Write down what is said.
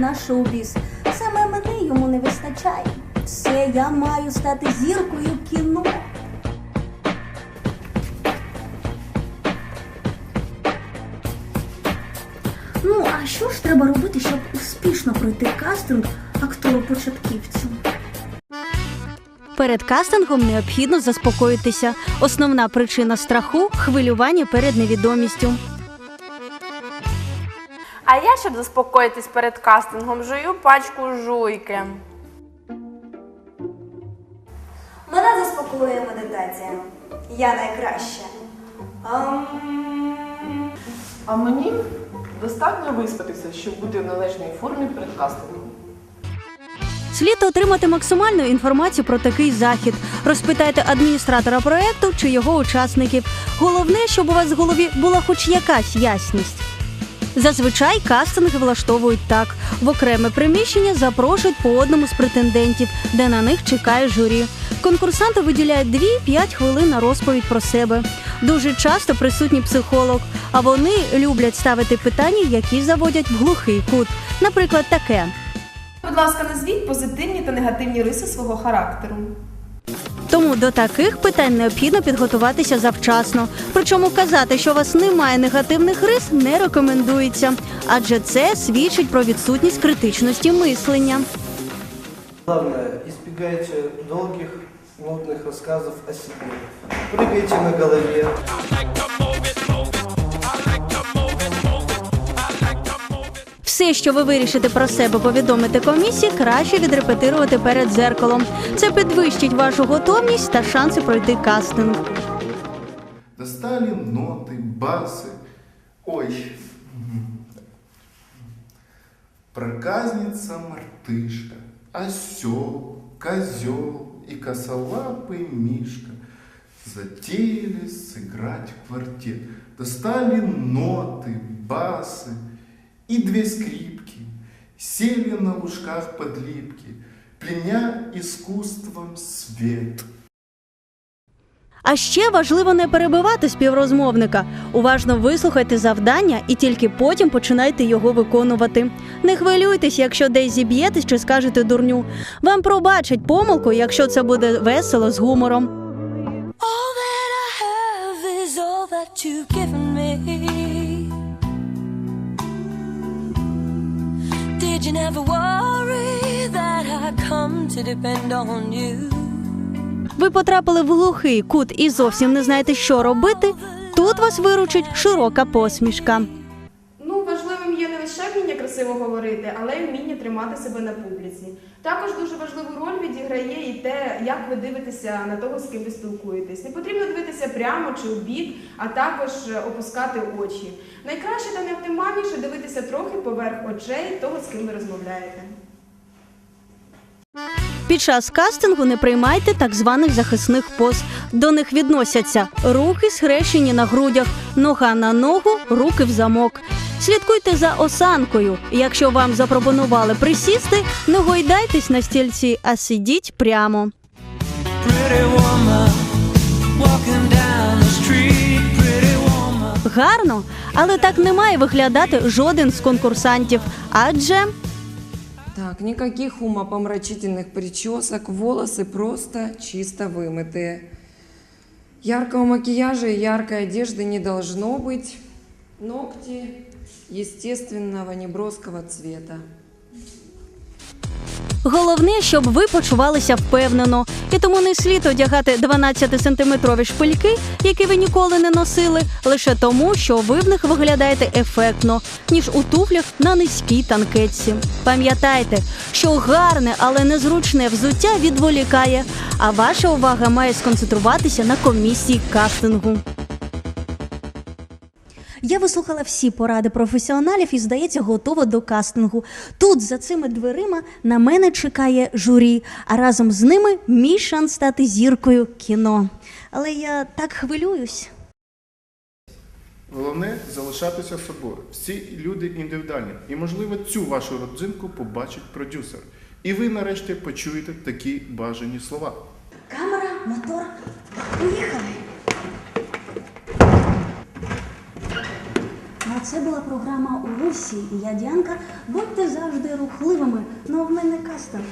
на шоу-біз. Саме мене йому не вистачає. Все, я маю стати зіркою кіно. Ну, а що ж треба робити, щоб успішно пройти кастинг актору початківцю? Перед кастингом необхідно заспокоїтися. Основна причина страху хвилювання перед невідомістю. А я, щоб заспокоїтись перед кастингом, жую пачку жуйки. Мене заспокоює медитація. Я найкраща. Ам, А мені достатньо виспатися, щоб бути в належній формі перед кастингом. Слід отримати максимальну інформацію про такий захід. Розпитайте адміністратора проекту чи його учасників. Головне, щоб у вас в голові була хоч якась ясність. Зазвичай кастинги влаштовують так: в окреме приміщення запрошують по одному з претендентів, де на них чекає журі. Конкурсанти виділяють 2-5 хвилин на розповідь про себе. Дуже часто присутній психолог, а вони люблять ставити питання, які заводять в глухий кут. Наприклад, таке. Будь ласка, назвіть позитивні та негативні риси свого характеру. Тому до таких питань необхідно підготуватися завчасно. Причому казати, що у вас немає негативних рис, не рекомендується, адже це свідчить про відсутність критичності мислення. Главное, избегайте долгих, нудных рассказов о себе. Прыгайте на голове. Все, що ви вирішите про себе повідомити комісії, краще відрепетирувати перед дзеркалом. Це підвищить вашу готовність та шанси пройти кастинг. Достали ноты, басы. Ой. Проказница мартышка, осел, козел и косолапый мишка затеяли сыграть в квартет. Достали ноты, басы и две скрипки, сели на лужках подлипки, пленя искусством свет. А ще важливо не перебивати співрозмовника. Уважно вислухайте завдання і тільки потім починайте його виконувати. Не хвилюйтесь, якщо десь зіб'єтесь чи скажете дурню. Вам пробачать помилку, якщо це буде весело з гумором. All that I have is all that you've given Did you never worry that I come to depend on you? Ви потрапили в глухий кут і зовсім не знаєте, що робити. Тут вас виручить широка посмішка. Ну, важливим є не лише вміння красиво говорити, але й вміння тримати себе на публіці. Також дуже важливу роль відіграє і те, як ви дивитеся на того, з ким ви спілкуєтесь. Не потрібно дивитися прямо чи у бік, а також е, опускати очі. Найкраще та найоптимальніше дивитися трохи поверх очей того, з ким ви розмовляєте. Під час кастингу не приймайте так званих захисних поз. До них відносяться руки схрещені на грудях, нога на ногу, руки в замок. Слідкуйте за осанкою. Якщо вам запропонували присісти, не гойдайтесь на стільці, а сидіть прямо. Pretty woman, walking down the street, pretty woman. Гарно, але так не має виглядати жоден з конкурсантів, адже Так, никаких умопомрачительных причесок, волосы просто чисто вымытые. Яркого макияжа и яркой одежды не должно быть. Ногти естественного неброского цвета. Головне, щоб ви почувалися впевнено, і тому не слід одягати 12-сантиметрові шпильки, які ви ніколи не носили, лише тому, що ви в них виглядаєте ефектно, ніж у туфлях на низькій танкетці. Пам'ятайте, що гарне, але незручне взуття відволікає, а ваша увага має сконцентруватися на комісії кастингу. Я вислухала всі поради професіоналів і, здається, готова до кастингу. Тут, за цими дверима, на мене чекає журі, а разом з ними мій шанс стати зіркою кіно. Але я так хвилююсь. Головне залишатися собою. Всі люди індивідуальні. І, можливо, цю вашу родзинку побачить продюсер. І ви нарешті почуєте такі бажані слова. Камера, мотор, поїхали. А це була програма у Русі. Я Діанка. Будьте завжди рухливими. Ну в мене кастинг.